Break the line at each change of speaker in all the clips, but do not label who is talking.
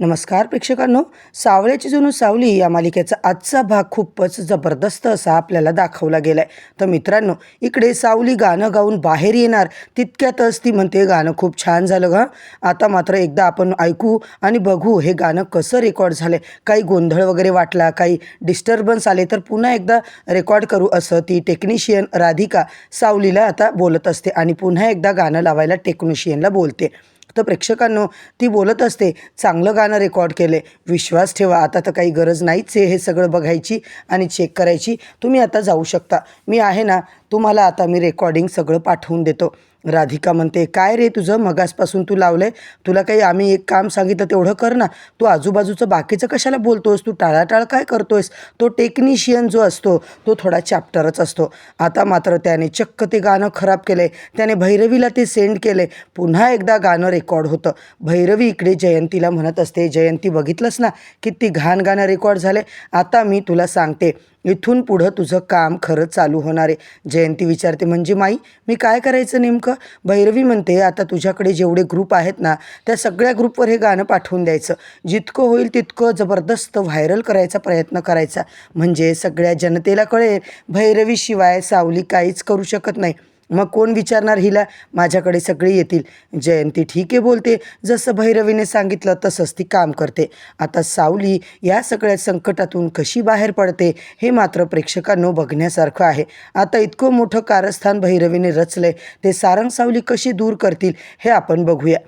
नमस्कार प्रेक्षकांनो. सावळ्याची जणू सावली या मालिकेचा आजचा भाग खूपच जबरदस्त असा आपल्याला दाखवला गेला आहे तर मित्रांनो इकडे सावली गाणं गाऊन बाहेर येणार तितक्यातच ती म्हणते गाणं खूप छान झालं गा. आता मात्र एकदा आपण ऐकू आणि बघू हे गाणं कसं रेकॉर्ड झालं काही गोंधळ वगैरे वाटला काही डिस्टर्बन्स आले तर पुन्हा एकदा रेकॉर्ड करू असं ती टेक्निशियन राधिका सावलीला आता बोलत असते आणि पुन्हा एकदा गाणं लावायला टेक्निशियनला बोलते. तर प्रेक्षकांनो ती बोलत असते चांगलं गाणं रेकॉर्ड केले विश्वास ठेवा आता तर काही गरज नाहीच आहे हे सगळं बघायची आणि चेक करायची. तुम्ही आता जाऊ शकता. मी आहे ना तुम्हाला आता मी रेकॉर्डिंग सगळं पाठवून देतो. राधिका म्हणते काय रे तुझं? मगासपासून तू लावलं आहे तुला काही आम्ही एक काम सांगितलं तेवढं कर ना. तू आजूबाजूचं बाकीचं कशाला बोलतोस तू टाळाटाळ काय करतोयस? तो टेक्निशियन जो असतो तो थोडा चॅप्टरच असतो. आता मात्र त्याने चक्क ते गाणं खराब केलं आहे त्याने भैरवीला ते सेंड केलं आहे पुन्हा एकदा गाणं रेकॉर्ड होतं. भैरवी इकडे जयंतीला म्हणत असते जयंती बघितलंस ना? किती घाण गाणं रेकॉर्ड झाले आता मी तुला सांगते. इथून पुढं तुझं काम खरं चालू होणार आहे. जयंती विचारते म्हणजे माई मी काय करायचं नेमकं? भैरवी म्हणते आता तुझ्याकडे जेवढे ग्रुप आहेत ना त्या सगळ्या ग्रुपवर हे गाणं पाठवून द्यायचं. जितकं होईल तितकं जबरदस्त व्हायरल करायचा प्रयत्न करायचा. म्हणजे सगळ्या जनतेला कळेल भैरवीशिवाय सावली काहीच करू शकत नाही. मग कोण विचारणार? हिला माझ्याकडे सगळे येतील. जयंती ठीक आहे बोलते. जसं भैरवीने सांगितलं तसंच ती काम करते. आता सावली या सगळ्या संकटातून कशी बाहेर पडते हे मात्र प्रेक्षकांनो बघण्यासारखं आहे. आता इतकं मोठं कारस्थान भैरवीने रचलंय. ते सारंग सावली कशी दूर करतील हे आपण बघूया.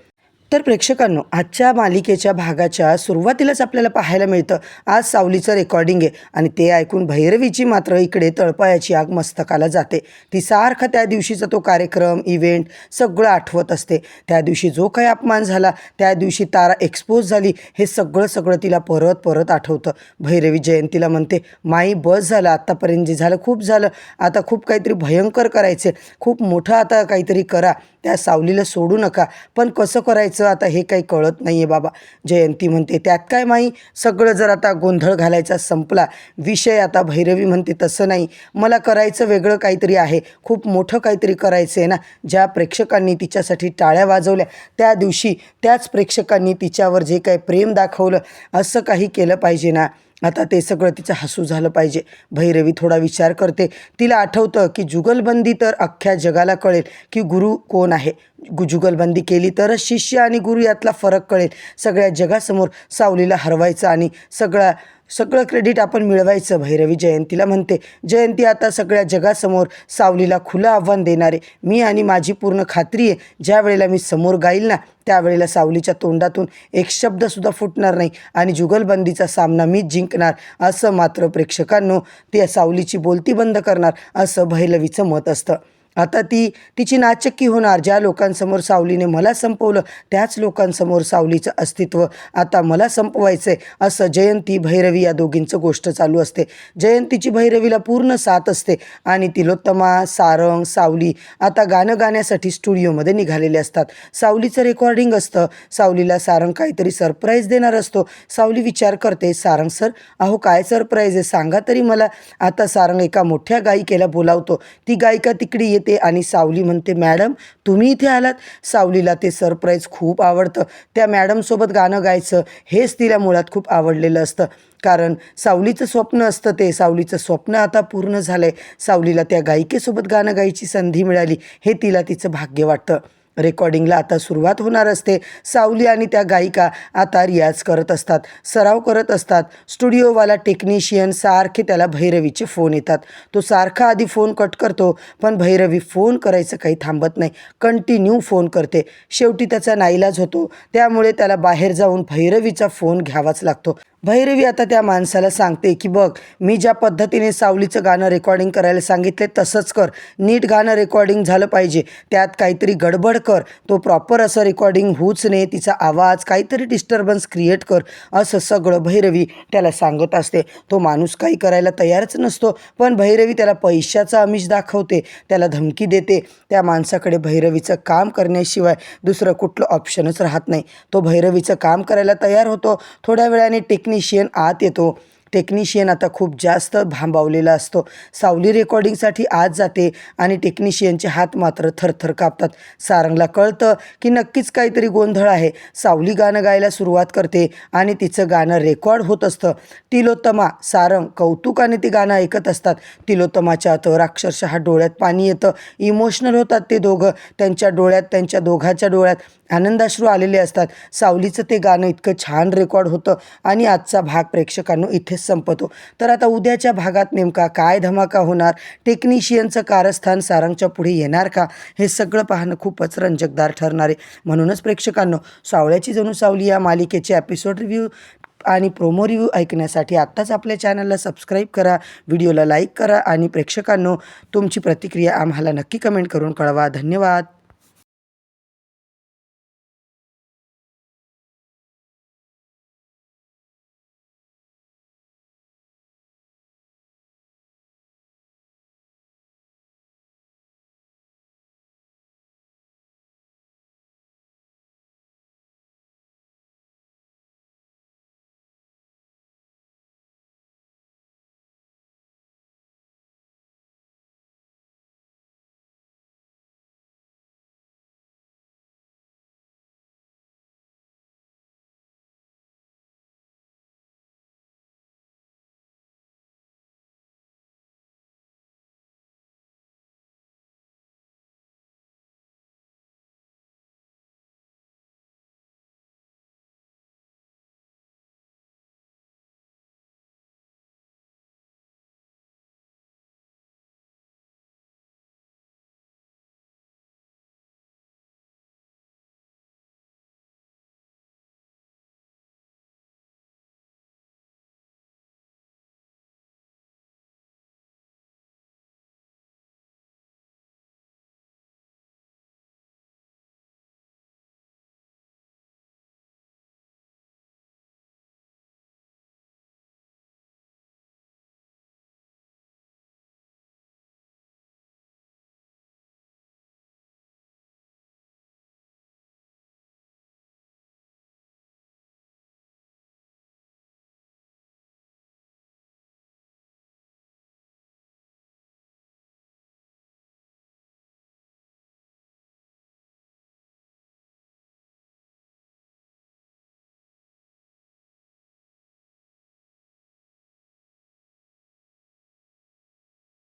तर प्रेक्षकांनो आजच्या मालिकेच्या भागाच्या सुरुवातीलाच आपल्याला पाहायला मिळतं. आज सावलीचं रेकॉर्डिंग आहे आणि ते ऐकून भैरवीची मात्र इकडे तळपायाची आग मस्तकाला जाते. ती सारखा त्या दिवशीचा तो कार्यक्रम इव्हेंट सगळं आठवत असते. त्या दिवशी जो काही अपमान झाला त्या दिवशी तारा एक्सपोज झाली हे सगळं सगळं तिला परत परत आठवतं. भैरवी जयंतीला म्हणते माई बस झालं आत्तापर्यंत जे झालं खूप झालं. आता खूप काहीतरी भयंकर करायचे खूप मोठं आता काहीतरी करा. त्या सावलीला सोडू नका. पण कसं करायचं? आता हे काही कळत नाही आहे बाबा. जयंती म्हणते त्यात काय माई? सगळं जर आता गोंधळ घालायचा संपला विषय आता भैरवी म्हणते तसं नाही. मला करायचं वेगळं काहीतरी आहे. खूप मोठं काहीतरी करायचं आहे ना. ज्या प्रेक्षकांनी तिच्यासाठी टाळ्या वाजवल्या त्या दिवशी त्याच प्रेक्षकांनी तिच्यावर जे काही प्रेम दाखवलं असं काही केलं पाहिजे ना. आता ते सगळं तिचं हसू झालं पाहिजे. भैरवी थोडा विचार करते. तिला आठवतं की जुगलबंदी तर अख्ख्या जगाला कळेल की गुरु कोण आहे. गु जुगलबंदी केली तरच शिष्य आणि गुरु यातला फरक कळेल. सगळ्या जगासमोर सावलीला हरवायचं आणि सगळा सगळं क्रेडिट आपण मिळवायचं भैरवी जयंतीला म्हणते. जयंती आता सगळ्या जगासमोर सावलीला खुलं आव्हान देणारे. मी आणि माझी पूर्ण खात्री आहे ज्या वेळेला मी समोर गाईल ना त्यावेळेला सावलीच्या तोंडातून एक शब्दसुद्धा फुटणार नाही आणि जुगलबंदीचा सामना मीच जिंकणार असं मात्र प्रेक्षकांनो ते सावलीची बोलती बंद करणार असं भैरवीचं मत असतं. आता ती तिची नाचक्की होणार. ज्या लोकांसमोर सावलीने मला संपवलं त्याच लोकांसमोर सावलीचं अस्तित्व आता मला संपवायचं आहे असं जयंती भैरवी या दोघींचं गोष्ट चालू असते. जयंतीची भैरवीला पूर्ण साथ असते आणि तिलोत्तमा सारंग सावली आता गाणं गाण्यासाठी स्टुडिओमध्ये निघालेले असतात. सावलीचं रेकॉर्डिंग असतं. सावलीला सारंग काहीतरी सरप्राईज देणार असतो. सावली विचार करते सारंग सर अहो काय सरप्राईज आहे? सांगा तरी मला. आता सारंग एका मोठ्या गायिकेला बोलावतो. ती गायिका तिकडे येते. आणि सावली म्हणते मॅडम तुम्ही इथे आलात सावलीला ते सरप्राईज खूप आवडतं. त्या मॅडमसोबत गाणं गायचं हेच तिला मुळात खूप आवडलेलं असतं. कारण सावलीचं स्वप्न असतं ते. सावलीचं स्वप्न आता पूर्ण झालं आहे सावलीला त्या गायिकेसोबत गाणं गायची संधी मिळाली हे तिला तिचं भाग्य वाटतं. रेकॉर्डिंगला आता सुरुवात होणार असते. सावली आणि त्या गायिका आता रियाज करत असतात. सराव करत असतात. स्टुडिओवाला टेक्निशियन सारखे त्याला भैरवीचे फोन येतात. तो सारखा आधी फोन कट करतो पण भैरवी फोन करायचं काही थांबत नाही. कंटिन्यू फोन करते. शेवटी त्याचा नाईलाज होतो. त्यामुळे त्याला बाहेर जाऊन भैरवीचा फोन घ्यावाच लागतो. भैरवी आता त्या माणसाला सांगते की बघ मी ज्या पद्धतीने सावलीचं गाणं रेकॉर्डिंग करायला सांगितले तसंच कर. नीट गाणं रेकॉर्डिंग झालं पाहिजे. त्यात काहीतरी गडबड कर. तो प्रॉपर असं रेकॉर्डिंग होऊच नये. तिचा आवाज काहीतरी डिस्टर्बन्स क्रिएट कर. असं सगळं भैरवी त्याला सांगत असते. तो माणूस काही करायला तयारच नसतो पण भैरवी त्याला पैशाचा आमिष दाखवते. त्याला धमकी देते. त्या माणसाकडे भैरवीचं काम करण्याशिवाय दुसरं कुठलं ऑप्शनच राहत नाही. तो भैरवीचं काम करायला तयार होतो. थोड्या वेळाने टेक्निशियन आत येतो. टेक्निशियन आता खूप जास्त भांबावलेला असतो. सावली रेकॉर्डिंगसाठी आत जाते आणि टेक्निशियनचे हात मात्र थरथर कापतात. सारंगला कळतं की नक्कीच काहीतरी गोंधळ आहे. सावली गाणं गायला सुरुवात करते आणि तिचं गाणं रेकॉर्ड होत असतं. तिलोत्तमा सारंग कौतुकाने ती गाणं ऐकत असतात. तिलोत्तमाच्या तर अक्षरशः डोळ्यात पाणी येतं. इमोशनल होतात ते दोघं. त्यांच्या डोळ्यात त्यांच्या दोघांच्या डोळ्यात आनंदाश्रू आलेले असतात. सावलीचं ते गाणं इतकं छान रेकॉर्ड होतं आणि आजचा भाग प्रेक्षकांनो इथेच संपतो. तर आता उद्याच्या भागात नेमका काय धमाका होणार? टेक्निशियनचं कारस्थान सारंगच्या पुढे येणार का? हे सगळं पाहणं खूपच रंजकदार ठरणार आहे. म्हणूनच प्रेक्षकांनो सावळ्याची जणू सावली या मालिकेचे एपिसोड रिव्ह्यू आणि प्रोमो रिव्ह्यू ऐकण्यासाठी आत्ताच आपल्या चॅनलला सबस्क्राईब करा व्हिडिओला लाईक करा आणि प्रेक्षकांनो तुमची प्रतिक्रिया आम्हाला नक्की कमेंट करून कळवा. धन्यवाद.